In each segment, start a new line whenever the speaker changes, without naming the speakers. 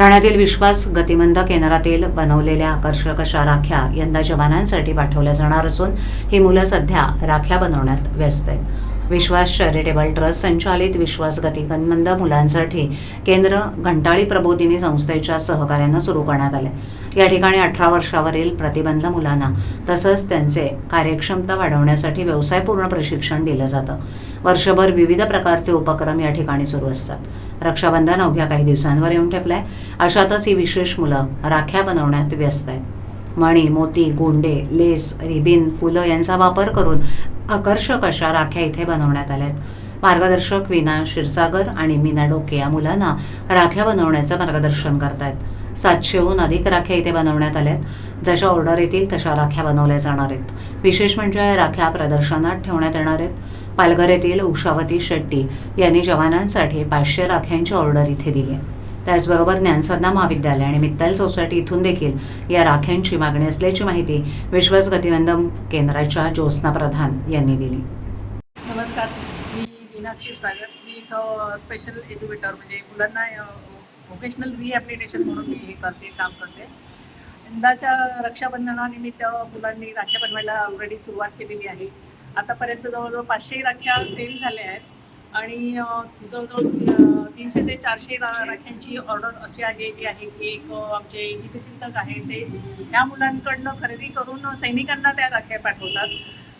ठाण्यातील विश्वास गतिमंद केंद्रातील बनवलेल्या आकर्षक अशा राख्या यंदा जवानांसाठी पाठवल्या जाणार असून ही मुलं सध्या राख्या बनवण्यात व्यस्त आहेत. विश्वास चॅरिटेबल ट्रस्ट संचालित विश्वास गतिमंद मुलांसाठी केंद्र घंटाळी प्रबोधिनी संस्थेच्या सहकार्यानं सुरू करण्यात आले. या ठिकाणी अठरा वर्षावरील प्रतिबंध मुलांना तसंच त्यांचे कार्यक्षमता वाढवण्यासाठी व्यवसायपूर्ण प्रशिक्षण दिलं जातं. वर्षभर विविध प्रकारचे उपक्रम या ठिकाणी सुरू असतात. रक्षाबंधन अवघ्या काही दिवसांवर येऊन ठेपलाय. अशातच ही विशेष मुलं राख्या बनवण्यात व्यस्त आहेत. मणी मोती गोंडे लेस रिबिन फुलं यांचा वापर करून आकर्षक अशा राख्या इथे बनवण्यात आल्या आहेत मार्गदर्शक विना क्षीरसागर आणि मीना डोके या मुलांना राख्या बनवण्याचं मार्गदर्शन करतायत. सातशेहून अधिक राख्या इथे बनवण्यात आल्या आहेत जशा ऑर्डर येतील तशा राख्या बनवल्या जाणार आहेत. विशेष म्हणजे या राख्या प्रदर्शनात ठेवण्यात येणार आहेत. पालघर येथील उषावती शेट्टी यांनी जवानांसाठी पाचशे राख्यांची ऑर्डर इथे दिली आहे. त्याचबरोबर ज्ञानसाधना महाविद्यालय आणि मित्तल सोसायटी इथून देखील या राख्यांची मागणी असल्याची माहिती विश्वास गतिमंद केंद्राच्या ज्योत्स्ना प्रधान यांनी दिली.
नमस्कार. मी मीनाक्षी सागर. मी एक स्पेशल एज्युकेटर म्हणजे मुलांना व्होकेशनल रिहॅबिलिटेशन म्हणून मी हे करते काम करते. यंदाच्या रक्षाबंधनानिमित्त मुलांनी राख्या बनवायला ऑलरेडी सुरुवात केलेली आहे. आतापर्यंत जवळजवळ पाचशे राख्या सेल झाल्या आहेत. आणि जवळजवळ तीनशे ते चारशे राख्यांची ऑर्डर अशी आलेली आहे की एक आमचे हितचिंतक आहे ते त्या मुलांकडनं खरेदी करून सैनिकांना त्या राख्या पाठवतात.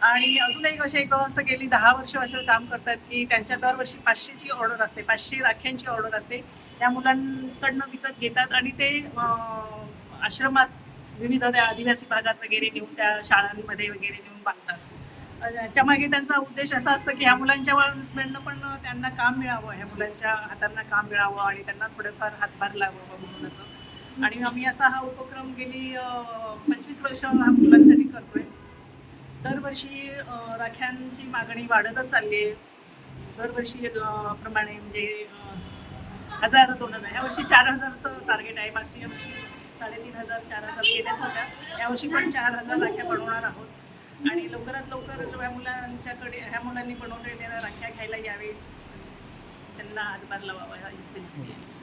आणि अजून एक अशी एक व्यवस्था गेली दहा वर्ष असं काम करतात की त्यांच्या दरवर्षी पाचशेची ऑर्डर असते पाचशे राख्यांची ऑर्डर असते. त्या मुलांकडनं विकत घेतात आणि ते आश्रमात विविध त्या आदिवासी भागात वगैरे नेऊन त्या शाळांमध्ये वगैरे नेऊन बांधतात. याच्या मागे त्यांचा उद्देश असा असतं की ह्या मुलांच्या वळण पण त्यांना काम मिळावं ह्या मुलांच्या हातांना काम मिळावं आणि त्यांना थोडंफार हातभार लावावं म्हणून असं. आणि आम्ही असा हा उपक्रम गेली पंचवीस वर्ष हा मुलांसाठी करतोय. दरवर्षी राख्यांची मागणी वाढतच चालली आहे. दरवर्षी प्रमाणे म्हणजे हजार दोन हजार ह्या वर्षी चार हजारचं टार्गेट आहे. मागच्या वर्षी साडेतीन हजार चार हजार केल्याच होत्या. यावर्षी पण चार हजार राख्या बनवणार आहोत. आणि लवकरात लवकर ह्या मुलांच्याकडे ह्या मुलांनी बनवलेल्या राख्या घ्यायला यावे त्यांना हातभार लावावा हीच विनंती आहे.